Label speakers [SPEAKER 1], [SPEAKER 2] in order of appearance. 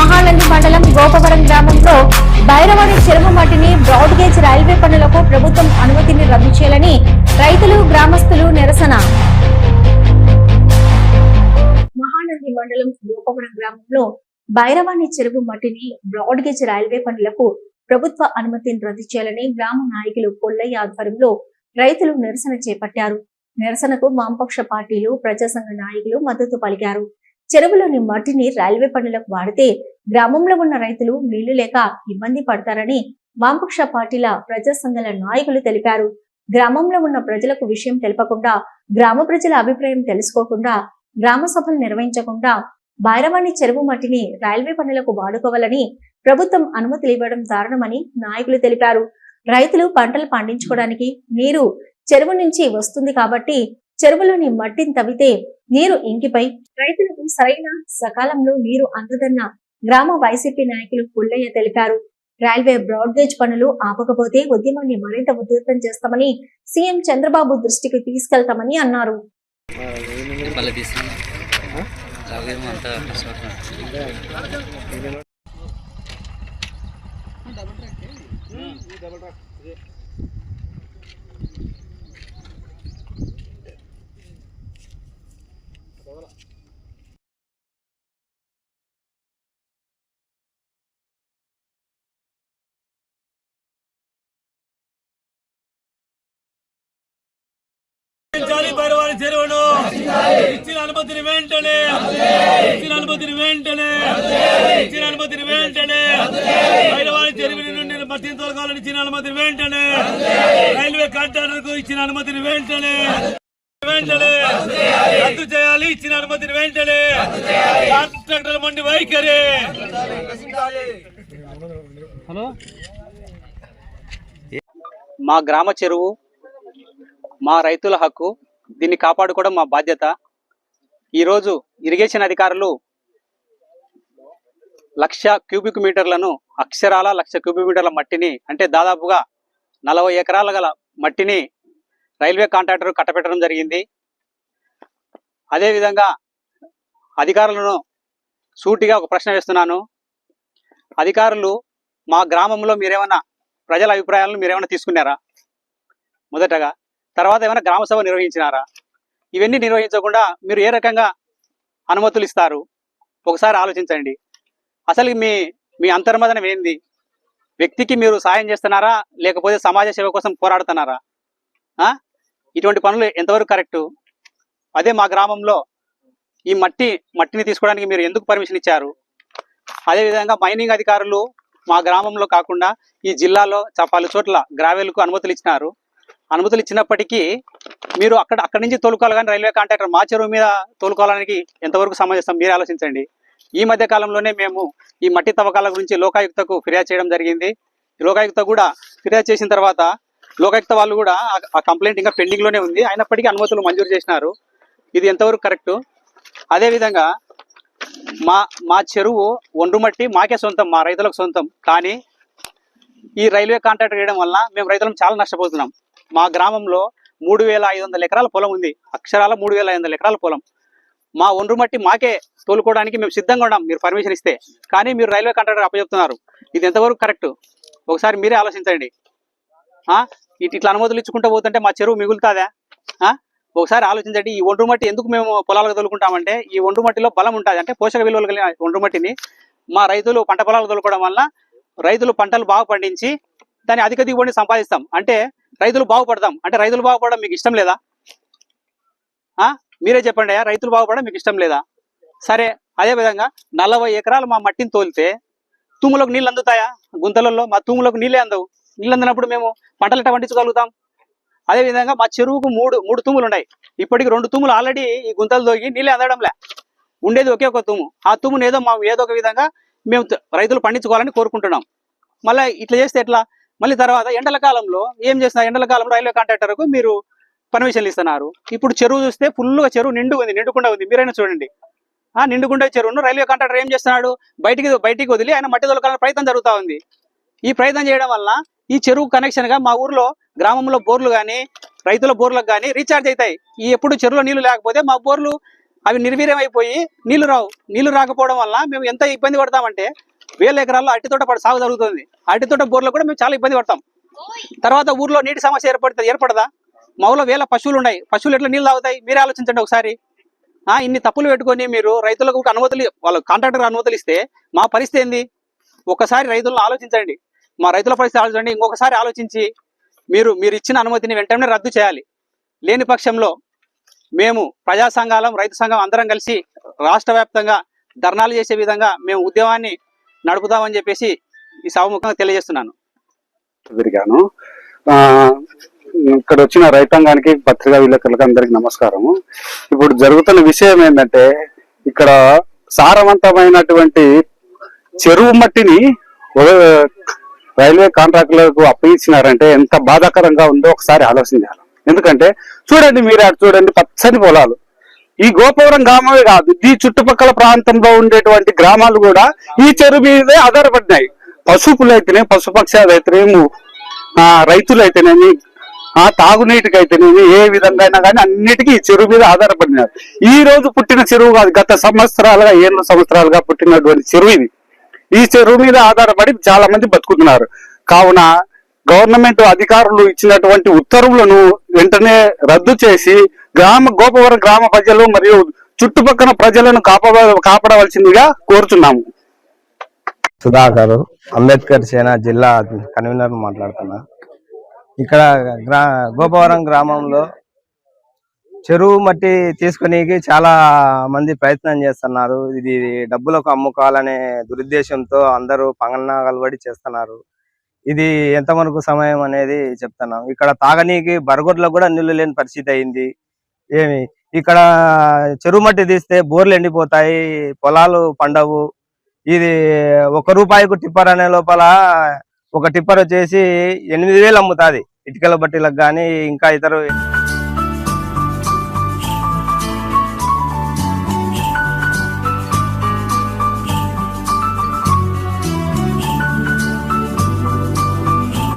[SPEAKER 1] మహానంది మండలం గోపవరం గ్రామంలో బైరవాడి చెరువు మట్టిని బ్రాడ్ గేజ్ రైల్వే పనులకు ప్రభుత్వం అనుమతిని రద్దు చేయాలని రైతులు గ్రామస్తులు నిరసన. మహానంది మండలం గోపవరం గ్రామంలో బైరవాణి చెరువు మట్టిని బ్రాడ్ గేజ్ రైల్వే పనులకు ప్రభుత్వ అనుమతిని రద్దు చేయాలని గ్రామ నాయకులు కొల్లయ్య ఆధ్వర్యంలో రైతులు నిరసన చేపట్టారు. నిరసనకు వామపక్ష పార్టీలు ప్రజాసంఘ నాయకులు మద్దతు పలికారు. చెరువులోని మట్టిని రైల్వే పనులకు వాడితే గ్రామంలో ఉన్న రైతులు నీళ్ళు లేక ఇబ్బంది పడతారని వామపక్ష పార్టీల ప్రజా సంఘాల నాయకులు తెలిపారు. గ్రామంలో ఉన్న ప్రజలకు విషయం తెలపకుండా గ్రామ ప్రజల అభిప్రాయం తెలుసుకోకుండా గ్రామ సభలు నిర్వహించకుండా భైరవాణి చెరువు మట్టిని రైల్వే పనులకు వాడుకోవాలని ప్రభుత్వం అనుమతులు ఇవ్వడం దారుణమని నాయకులు తెలిపారు. రైతులు పంటలు పండించుకోవడానికి నీరు చెరువు నుంచి వస్తుంది కాబట్టి చెరువులోని మట్టిని తవ్వితే నీరు ఇంకిపై రైతులకు సరైన సకాలంలో నీరు అందదన్న గ్రామ వైసీపీ నాయకులు పుల్లయ్య తెలిపారు. రైల్వే బ్రాడ్గేజ్ పనులు ఆపకపోతే ఉద్యమాన్ని మరింత ఉధృతం చేస్తామని సీఎం చంద్రబాబు దృష్టికి తీసుకెళ్తామని అన్నారు.
[SPEAKER 2] మళ్ళీ తీసుకున్నా
[SPEAKER 3] చెరువును. ఇచ్చిన అనుమతిని వెంటనే. ఇచ్చిన అనుమతిని వెంటనే. ఇచ్చిన అనుమతిని వెంటనే. భైరవాణి చెరువు నుండి మట్టి తొలగాలని ఇచ్చిన అనుమతిని వెంటనే. రైల్వే కాంట్రాక్టర్ ఇచ్చిన అనుమతిని వెంటనే. వెంటనే. రద్దు చేయాలి ఇచ్చిన అనుమతిని వెంటనే. కాంట్రాక్టర్ మండి వైఖరి.
[SPEAKER 4] మా గ్రామ చెరువు మా రైతుల హక్కు దీన్ని కాపాడుకోవడం మా బాధ్యత. ఈరోజు ఇరిగేషన్ అధికారులు లక్ష క్యూబిక్ మీటర్లను అక్షరాల లక్ష క్యూబిక్ మీటర్ల మట్టిని అంటే దాదాపుగా నలభై ఎకరాల గల మట్టిని రైల్వే కాంట్రాక్టర్ కట్టపెట్టడం జరిగింది. అదేవిధంగా అధికారులను సూటిగా ఒక ప్రశ్న వేస్తున్నాను. అధికారులు మా గ్రామంలో మీరేమన్నా ప్రజల అభిప్రాయాలను మీరేమైనా తీసుకున్నారా? మొదటగా తర్వాత ఏమైనా గ్రామ సభ నిర్వహించినారా? ఇవన్నీ నిర్వహించకుండా మీరు ఏ రకంగా అనుమతులు ఇస్తారు? ఒకసారి ఆలోచించండి. అసలు మీ మీ అంతర్మదనం ఏంది? వ్యక్తికి మీరు సాయం చేస్తున్నారా? లేకపోతే సమాజ సేవ కోసం పోరాడుతున్నారా? ఇటువంటి పనులు ఎంతవరకు కరెక్టు? అదే మా గ్రామంలో ఈ మట్టి మట్టిని తీసుకోవడానికి మీరు ఎందుకు పర్మిషన్ ఇచ్చారు? అదేవిధంగా మైనింగ్ అధికారులు మా గ్రామంలో కాకుండా ఈ జిల్లాలో చ- పలు చోట్ల గ్రావెల్కు అనుమతులు ఇచ్చినారు. అనుమతులు ఇచ్చినప్పటికీ మీరు అక్కడ అక్కడి నుంచి తోలుకోవాలి కానీ రైల్వే కాంట్రాక్టర్ మా చెరువు మీద తోలుకోవడానికి ఎంతవరకు సమంజసం మీరే ఆలోచించండి. ఈ మధ్య కాలంలోనే మేము ఈ మట్టి తవ్వకాల గురించి లోకాయుక్తకు ఫిర్యాదు చేయడం జరిగింది. లోకాయుక్త కూడా ఫిర్యాదు చేసిన తర్వాత లోకాయుక్త వాళ్ళు కూడా ఆ- కంప్లైంట్ ఇంకా పెండింగ్లోనే ఉంది. అయినప్పటికీ అనుమతులు మంజూరు చేసినారు. ఇది ఎంతవరకు కరెక్టు? అదేవిధంగా మా మా చెరువు ఒండ్రు మట్టి మాకే సొంతం మా రైతులకు సొంతం. కానీ ఈ రైల్వే కాంట్రాక్ట్ వేయడం వల్ల మేము రైతులం చాలా నష్టపోతున్నాం. మా గ్రామంలో మూడు వేల ఐదు వందల ఎకరాల పొలం ఉంది. అక్షరాల మూడు వేల ఐదు వందల ఎకరాల పొలం. మా ఒండ్రు మట్టి మాకే తోలుకోవడానికి మేము సిద్ధంగా ఉన్నాం. మీరు పర్మిషన్ ఇస్తే. కానీ మీరు రైల్వే కాంట్రాక్టర్ అప్పచెప్తున్నారు. ఇది ఎంతవరకు కరెక్ట్? ఒకసారి మీరే ఆలోచించండి. ఇటు ఇట్లా అనుమతులు ఇచ్చుకుంటూ పోతుంటే మా చెరువు మిగులుతుందా? ఒకసారి ఆలోచించండి. ఈ ఒండ్రు మట్టి ఎందుకు మేము పొలాలకు తోలుకుంటామంటే ఈ ఒండ్రు మట్టిలో బలం ఉంటుంది. అంటే పోషక విలువలు కలిగిన ఒండ్రు మట్టిని మా రైతులు పంట పొలాలు తోలుకోవడం వల్ల రైతులు పంటలు బాగా పండించి దాన్ని అధిక దిగుబడిని సంపాదిస్తాం. అంటే రైతులు బాగుపడతాం అంటే రైతులు బాగుపడడం మీకు ఇష్టం లేదా? ఆ? మీరే చెప్పండి అయ్యా రైతులు బాగుపడడం మీకు ఇష్టం లేదా? సరే అదే విధంగా నలభై ఎకరాలు మా మట్టిని తోలితే తూములకు నీళ్ళు అందుతాయా? గుంతలలో మా తూములకు నీళ్ళే అందవు. నీళ్ళు అందినప్పుడు మేము పంటలు ఎట్లా పండించగలుగుతాం? అదే విధంగా మా చెరువుకు మూడు మూడు తూములు ఉన్నాయి. ఇప్పటికి రెండు తూములు ఆల్రెడీ ఈ గుంతలు తోగి నీళ్ళే అందడంలే. ఉండేది ఒకే ఒక తూము. ఆ తూమును ఏదో మా ఏదో ఒక విధంగా మేము రైతులు పండించుకోవాలని కోరుకుంటున్నాం. మళ్ళీ ఇట్లా చేస్తే ఎట్లా? మళ్ళీ తర్వాత ఎండల కాలంలో ఏం చేస్తున్నారు? ఎండల కాలంలో రైల్వే కాంట్రాక్టర్కు మీరు పర్మిషన్లు ఇస్తున్నారు. ఇప్పుడు చెరువు చూస్తే ఫుల్గా చెరువు నిండు ఉంది నిండుకుండా ఉంది. మీరైనా చూడండి. ఆ నిండుకుండా చెరువును రైల్వే కాంట్రాక్టర్ ఏం చేస్తున్నాడు? బయటికి బయటికి వదిలి ఆయన మట్టి దొరకాలని ప్రయత్నం జరుగుతూ ఉంది. ఈ ప్రయత్నం చేయడం వల్ల ఈ చెరువు కనెక్షన్గా మా ఊర్లో గ్రామంలో బోర్లు కానీ రైతుల బోర్లకు కానీ రీఛార్జ్ అవుతాయి. ఈ ఎప్పుడు చెరువులో నీళ్ళు లేకపోతే మా బోర్లు అవి నిర్వీర్యం అయిపోయి నీళ్ళు రావు. నీళ్ళు రాకపోవడం వల్ల మేము ఎంత ఇబ్బంది పడతామంటే వేల ఎకరాల్లో అట్టి తోట సాగు జరుగుతుంది. అట్టి తోట బోర్లో కూడా మేము చాలా ఇబ్బంది పడతాం. తర్వాత ఊర్లో నీటి సమస్య ఏర్పడుతుంది ఏర్పడదా? మా వేల పశువులు ఉన్నాయి. పశువులు ఎట్లా నీళ్ళు తాగుతాయి? మీరే ఆలోచించండి ఒకసారి. ఇన్ని తప్పులు పెట్టుకొని మీరు రైతులకు అనుమతులు వాళ్ళ కాంట్రాక్టర్ అనుమతులు ఇస్తే మా పరిస్థితి ఏంది? ఒకసారి రైతులను ఆలోచించండి. మా రైతుల పరిస్థితి ఆలోచించండి. ఇంకొకసారి ఆలోచించి మీరు మీరు ఇచ్చిన అనుమతిని వెంటనే రద్దు చేయాలి. లేని పక్షంలో మేము ప్రజా సంఘాలం రైతు సంఘం అందరం కలిసి రాష్ట్ర వ్యాప్తంగా ధర్నాలు చేసే విధంగా మేము ఉద్యమాన్ని నడుపుతామని చెప్పేసి ఈ సభముఖంగా తెలియజేస్తున్నాను.
[SPEAKER 5] తిరిగాను ఇక్కడ వచ్చిన రైతాంగానికి పత్రికా విలేకరులకు అందరికి నమస్కారము. ఇప్పుడు జరుగుతున్న విషయం ఏంటంటే ఇక్కడ సారవంతమైనటువంటి చెరువు మట్టిని రైల్వే కాంట్రాక్టులకు అప్పగించినారంటే ఎంత బాధాకరంగా ఉందో ఒకసారి ఆలోచించాలి. ఎందుకంటే చూడండి మీరు అటు చూడండి పచ్చని పొలాలు. ఈ గోపవరం గ్రామమే కాదు ఈ చుట్టుపక్కల ప్రాంతంలో ఉండేటువంటి గ్రామాలు కూడా ఈ చెరువు మీదే ఆధారపడినాయి. పశువులు అయితేనే పశుపక్షాలు అయితేనేమి ఆ రైతులు అయితేనేమి ఆ తాగునీటికి అయితేనేమి ఏ విధంగా అయినా కానీ అన్నిటికీ ఈ చెరువు మీద ఆధారపడినారు ఈ రోజు పుట్టిన చెరువు కాదు గత సంవత్సరాలుగా ఏళ్ళ సంవత్సరాలుగా పుట్టినటువంటి చెరువు ఇది. ఈ చెరువు మీద ఆధారపడి చాలా మంది బతుకుతున్నారు. కావున గవర్నమెంట్ అధికారులు ఇచ్చినటువంటి ఉత్తర్వులను వెంటనే రద్దు చేసి గ్రామ గోపవరం గ్రామ ప్రజలు మరియు చుట్టుపక్కల ప్రజలను కాపాడ కాపాడవలసిందిగా కోరుచున్నాము.
[SPEAKER 6] సుధాకర్ అంబేద్కర్ సేన జిల్లా కన్వీనర్ మాట్లాడుతున్నా. ఇక్కడ గ్రా గోపవరం గ్రామంలో చెరువు మట్టి తీసుకునేకి చాలా మంది ప్రయత్నం చేస్తున్నారు. ఇది డబ్బులకు అమ్ముకోవాలనే దురుద్దేశంతో అందరూ పంగన కలబడి చేస్తున్నారు. ఇది ఎంతవరకు సమయం అనేది చెప్తున్నాం. ఇక్కడ తాగనీకి బరగొడ్లకు కూడా నీళ్ళు లేని పరిస్థితి అయింది. ఏమి? ఇక్కడ చెరువు మట్టి తీస్తే బోర్లు ఎండిపోతాయి పొలాలు పండవు. ఇది ఒక రూపాయికు టిప్పర్ అనే లోపల ఒక టిప్పర్ వచ్చేసి ఎనిమిది వేలు అమ్ముతాది. ఇటుకల బట్టీలకు కానీ ఇంకా ఇతర